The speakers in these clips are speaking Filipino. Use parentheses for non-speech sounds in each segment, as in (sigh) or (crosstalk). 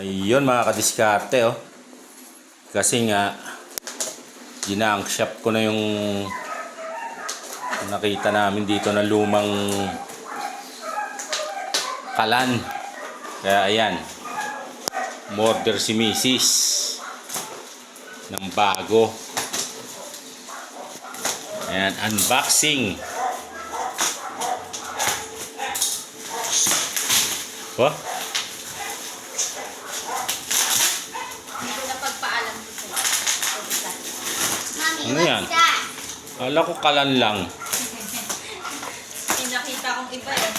Ayun mga kadiskarte oh. Kasi nga ginang shop ko na yung nakita namin dito na lumang kalan. Kaya ayan. Morder si Mrs. ng bago. Ayan, unboxing. Oh, Hindi na pagpaalam ko sa'yo. Mommy, Ano what's yan? that? kala ko kalan lang. May nakita kong iba eh.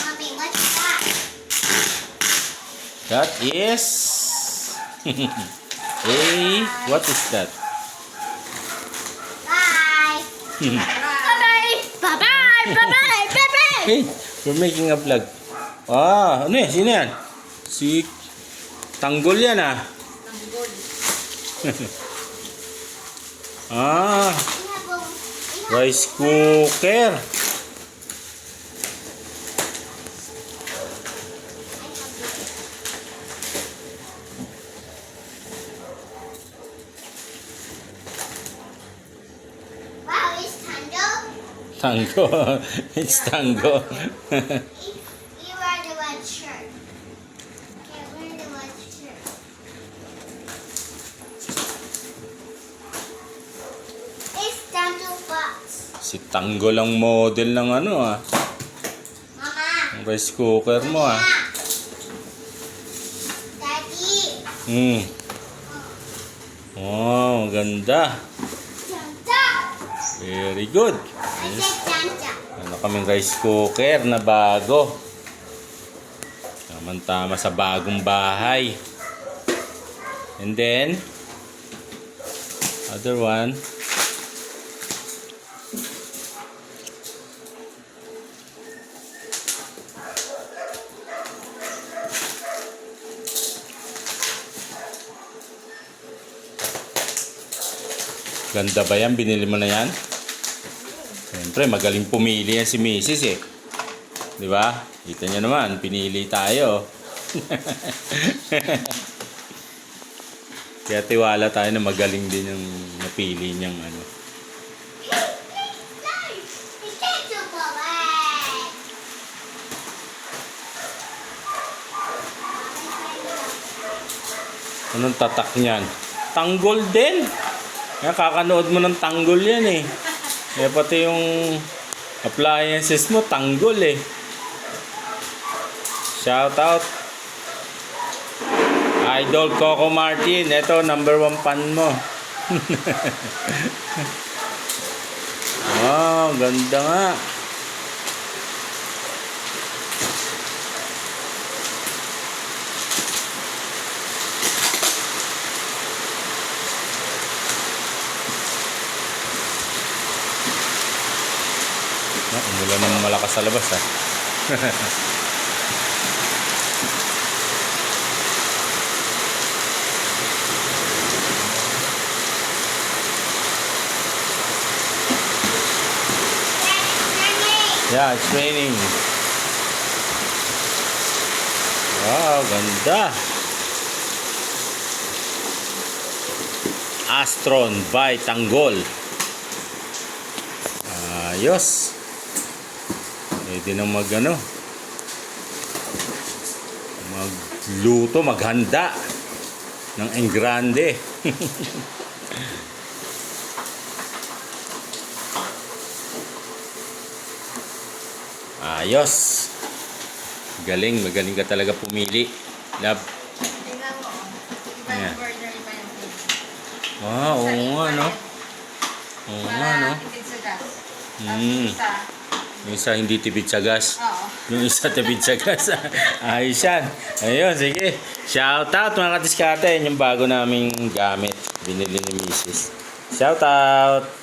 Mommy, what's that? That is... (laughs) hey, what is that? Bye. Bye-bye. Bye-bye. Bye-bye. Bye-bye. Hey, we're making a vlog. Ah, ano yan? Sino yan? Si Tanggol yan ah. (laughs) Ah, rice cooker. Wow, it's. Tango. (laughs) It's tango. (laughs) si Tanggol ang model ng ano ah. Mama. Ang rice cooker mo ah. Daddy. Hmm. Oh, ganda. Tanta. Very good. Ano kaming rice cooker na bago. Tama-tama sa bagong bahay. And then, other one. Ganda ba yan? Binili mo na yan? Siyempre, magaling pumili yan si Mrs. eh. Di ba? Kita niyo naman, pinili tayo. (laughs) Kaya tiwala tayo na magaling din yung napili niyang ano. Anong tatak niyan? Tanggol din! Kaya kakanood mo ng tanggol yan eh. Kaya pati yung appliances mo, tanggol eh. Shout out. Idol Coco Martin. Ito, number one fan mo. wow, (laughs) ganda nga. Ah, ng malakas sa labas ah. Daddy. Yeah, it's raining. Wow, ganda. Astron by Tanggol. Ayos. Pwede na mag ano. Magluto, maghanda ng engrande. (laughs) Ayos. Galing, magaling ka talaga pumili. Love. Tingnan mo. Iba Ayan. yung burner, iba yung cake. Wow, oo nga no. Oo nga no. Mm. Yung isa hindi tibid sa gas. Oo. Yung isa tibid sa gas. (laughs) Ayos yan. Ayun, sige. Shout out mga katiskate. Yung bago naming gamit. Binili ni Mrs. Shout out.